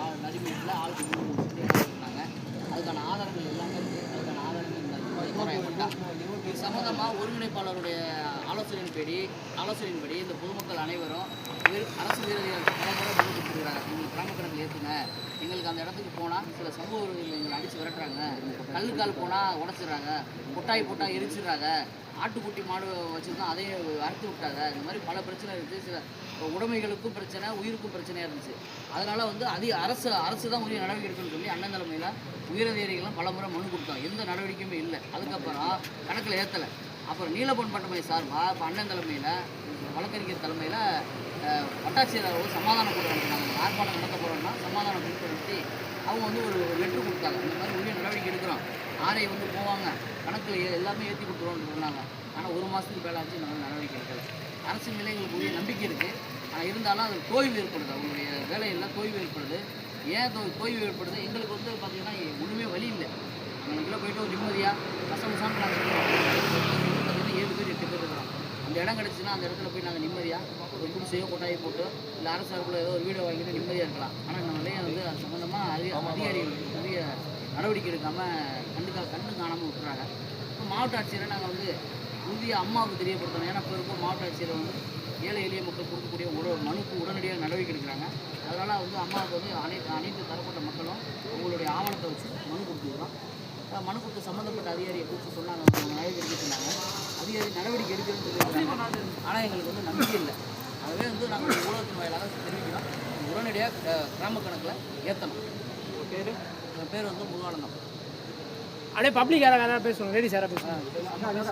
ஆள் நடிமையில் ஆளுக்கு மூணு அதுக்கான ஆதாரங்கள் எல்லாமே இருக்குது அதுக்கான ஆதாரங்கள் இந்த சம்மந்தமாக ஒருங்கிணைப்பாளருடைய ஆலோசனையின்படி ஆலோசனையின்படி இந்த பொதுமக்கள் அனைவரும் அரசு வீரர்களுக்கு பல முறை கொடுத்துருக்காங்க எங்களுக்கு கிராம ஏற்றுங்க எங்களுக்கு அந்த இடத்துக்கு போனால் சில சமூக விரோதிகள் எங்களை அடித்து விரட்டுறாங்க. கல்லுக்கால் போனால் உடச்சிடுறாங்க. கொட்டாய் போட்டால் எரிச்சிடுறாங்க. ஆட்டுக்குட்டி மாடு வச்சுருந்தோம் அதையும் அறுத்து விட்டாங்க. இந்த மாதிரி பல பிரச்சனை இருக்குது சில உடைமைகளுக்கும் பிரச்சனை உயிருக்கும் பிரச்சனையாக இருந்துச்சு. அதனால் வந்து அதிக அரசு அரசு தான் உரிய நடவடிக்கை எடுக்கணும்னு சொல்லி அண்ணன் தலைமையில் உயரதிகாரிகள்லாம் பல முறை மனு கொடுத்தாங்க. எந்த நடவடிக்கையுமே இல்லை. அதுக்கப்புறம் கணக்கில் ஏற்றலை அப்புறம் நீலப்பன் பட்டமை சார்பாக இப்போ அண்ணன் தலைமையில் வழக்கறிஞர் தலைமையில் வட்டாட்சியர் சமாதான கூட்டம் நடத்தினாங்க. ஆர்ப்பாட்டம் நடத்த போகிறோம்னா சமாதான கூட்டம் நடத்தி அவங்க வந்து ஒரு லெட்ரு கொடுத்தாங்க. இந்த மாதிரி உரிய நடவடிக்கை எடுக்கிறோம். ஆர்ஐ வந்து போவாங்க. கணக்கில் ஏ- எல்லாமே ஏற்றி கொடுத்துருவோம்னு சொன்னாங்க. ஆனால் ஒரு மாதத்துக்கு மேலே ஆச்சு மாதிரி நடவடிக்கை எடுக்கலை. அரசு மேலே எங்களுக்கு உரிய நம்பிக்கை இருக்குது ஆனால் இருந்தாலும் அது தோய்வு ஏற்படுது. அவங்களுடைய வேலையில் தோய்வு ஏற்படுது. ஏன் தோ தோய்வு ஏற்படுது? எங்களுக்கு வந்து பார்த்திங்கன்னா ஒன்றுமே வழி இல்லை. அங்கனக்குள்ளே போயிட்டு ஒரு நிம்மதியாக கசமசான்னு நாங்கள் பார்த்தீங்கன்னா ஏழு பேர் எட்டு பேர் இருக்கிறோம். அந்த இடம் கிடச்சுன்னா அந்த இடத்துல போய் நாங்கள் நிம்மதியாக ஒரு குடிசையோ கொட்டாயை போட்டு இல்லை அரசு சார்பில் ஏதோ ஒரு வீடை வாங்கிட்டு நிம்மதியாக இருக்கலாம். ஆனால் நம்ம நிலையம் வந்து அது சம்மந்தமாக அதி அதிகாரிகள் உரிய நடவடிக்கை எடுக்காமல் கண்டுக்கா கண்டு காணாமல் விட்டுறாங்க. இப்போ மாவட்ட ஆட்சியரை நாங்கள் வந்து உறுதிய அம்மாவுக்கு தெரியப்படுத்தணும். ஏன்னா இப்போ இருக்கும் மாவட்ட ஆட்சியரை வந்து ஏழை எளிய மக்கள் கொடுக்கக்கூடிய ஒரு மனுக்கு உடனடியாக நடவடிக்கை எடுக்கிறாங்க. அதனால் வந்து அம்மாவுக்கு வந்து அனைத்து அனைத்து தரப்பட்ட மக்களும் அவங்களுடைய ஆவணத்தை வச்சு மனு கொடுத்துருக்கோம் மனு கொடுத்து சம்மந்தப்பட்ட அதிகாரியை கூப்பிட்டு சொன்னாங்க. நடவடிக்கை சொன்னாங்க. அதிகாரி நடவடிக்கை எடுக்கிறேன்னு சொல்லியிருக்காங்க. ஆனால் எங்களுக்கு வந்து நம்பிக்கை இல்லை. அதுவே வந்து நாங்கள் ஊடகத்தின் வாயிலாக தெரிவிக்கிறோம். உடனடியாக கிராம கணக்கில் ஏற்றணும் பேர்? என் பேர் வந்து முருகானந்தம். அப்படியே பப்ளிக் யாராவது யாராவது பேசணும் லேடிஸ் யாராவது பேசணும்